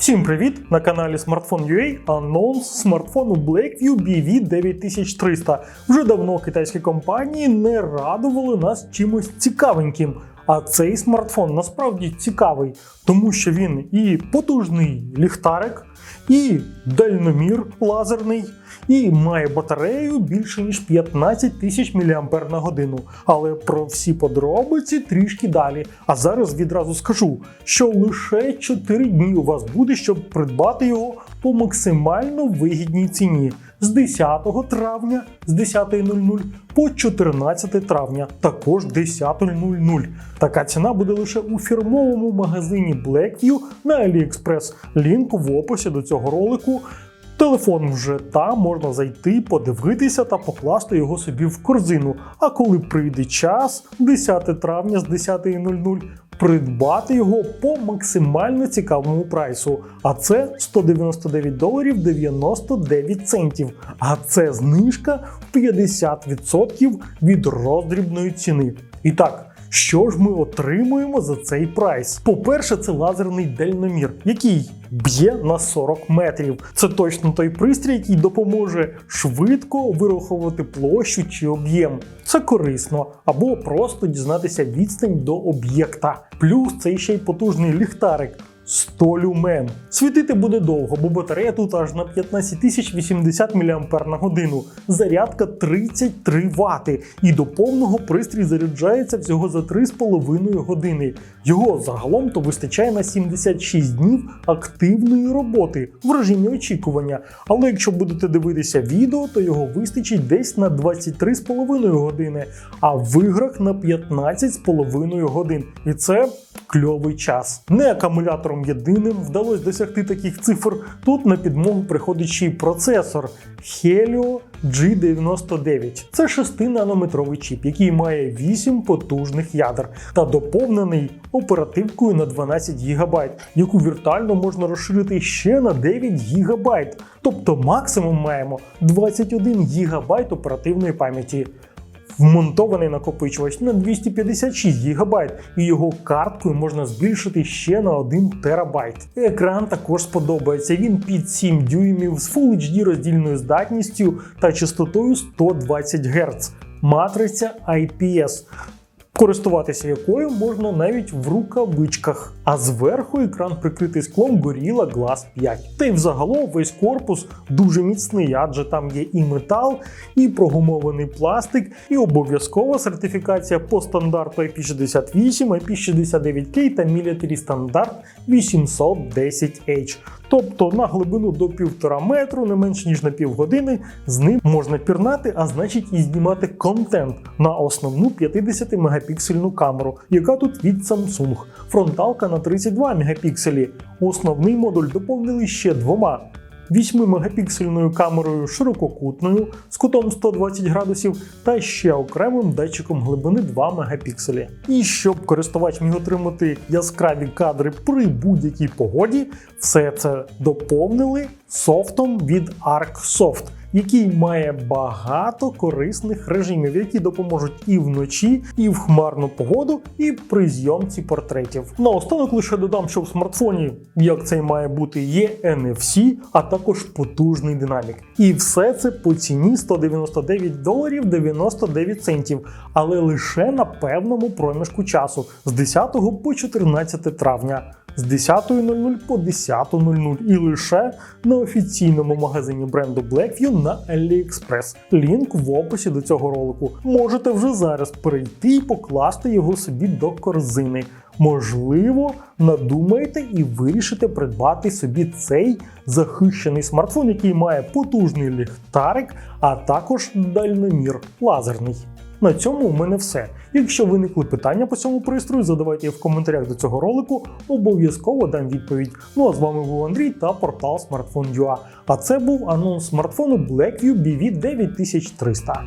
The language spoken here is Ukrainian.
Всім привіт! На каналі Smartphone.ua анонс смартфону Blackview BV 9300. Вже давно китайські компанії не радували нас чимось цікавеньким. А цей смартфон насправді цікавий, тому що він і потужний ліхтарик, і дальномір лазерний, і має батарею більше ніж 15 тисяч мАч на годину. Але про всі подробиці трішки далі. А зараз відразу скажу, що лише 4 дні у вас буде, щоб придбати його по максимально вигідній ціні з 10 травня з 10.00 по 14 травня, також 10.00. Така ціна буде лише у фірмовому магазині Blackview на AliExpress. Лінк в описі до цього ролику. Телефон вже там, можна зайти, подивитися та покласти його собі в корзину. А коли прийде час, 10 травня з 10.00, придбати його по максимально цікавому прайсу. А це 199 доларів 99 центів. А це знижка в 50% від роздрібної ціни. І так. Що ж ми отримуємо за цей прайс? По-перше, це лазерний дальномір, який б'є на 40 метрів. Це точно той пристрій, який допоможе швидко вираховувати площу чи об'єм. Це корисно, або просто дізнатися відстань до об'єкта. Плюс це ще й потужний ліхтарик. 100 люмен. Світити буде довго, бо батарея тут аж на 15080 мАч. Зарядка 33 Вт. І до повного пристрій заряджається всього за 3,5 години. Його загалом то вистачає на 76 днів активної роботи в режимі очікування. Але якщо будете дивитися відео, то його вистачить десь на 23,5 години, а в іграх на 15,5 годин. І це кльовий час. Не акумулятором єдиним вдалося досягти таких цифр. Тут на підмогу приходить ще процесор Helio G99. Це 6-нанометровий чіп, який має 8 потужних ядер та доповнений оперативкою на 12 ГБ, яку віртуально можна розширити ще на 9 ГБ. Тобто максимум маємо 21 ГБ оперативної пам'яті. Вмонтований накопичувач на 256 ГБ, і його карткою можна збільшити ще на 1 ТБ. Екран також сподобається. Він під 7 дюймів з Full HD роздільною здатністю та частотою 120 Гц. Матриця IPS. Користуватися якою можна навіть в рукавичках, а зверху екран прикритий склом Gorilla Glass 5. Та й взагалом весь корпус дуже міцний, адже там є і метал, і прогумований пластик, і обов'язкова сертифікація по стандарту IP68, IP69K та Military стандарт 810H. Тобто на глибину до півтора метру, не менш ніж на півгодини, з ним можна пірнати, а значить і знімати контент на основну 50 мегапіксельну камеру, яка тут від Samsung. Фронталка на 32 мегапікселі. Основний модуль доповнили ще двома. 8-мегапіксельною камерою ширококутною з кутом 120 градусів та ще окремим датчиком глибини 2 мегапікселі. І щоб користувач міг отримати яскраві кадри при будь-якій погоді, все це доповнили софтом від ArcSoft який має багато корисних режимів, які допоможуть і вночі, і в хмарну погоду, і при зйомці портретів. Наостанок лише додам, що в смартфоні, як це й має бути, є NFC, а також потужний динамік. І все це по ціні 199 доларів 99 центів, але лише на певному проміжку часу з 10 по 14 травня з 10.00 по 10.00 і лише на офіційному магазині бренду Blackview на AliExpress. Лінк в описі до цього ролику. Можете вже зараз перейти і покласти його собі до корзини. Можливо, надумаєте і вирішите придбати собі цей захищений смартфон, який має потужний ліхтарик, а також дальномір лазерний. На цьому у мене все. Якщо виникли питання по цьому пристрою, задавайте їх в коментарях до цього ролику, обов'язково дам відповідь. Ну а з вами був Андрій та портал Smartphone.ua. А це був анонс смартфону Blackview BV 9300.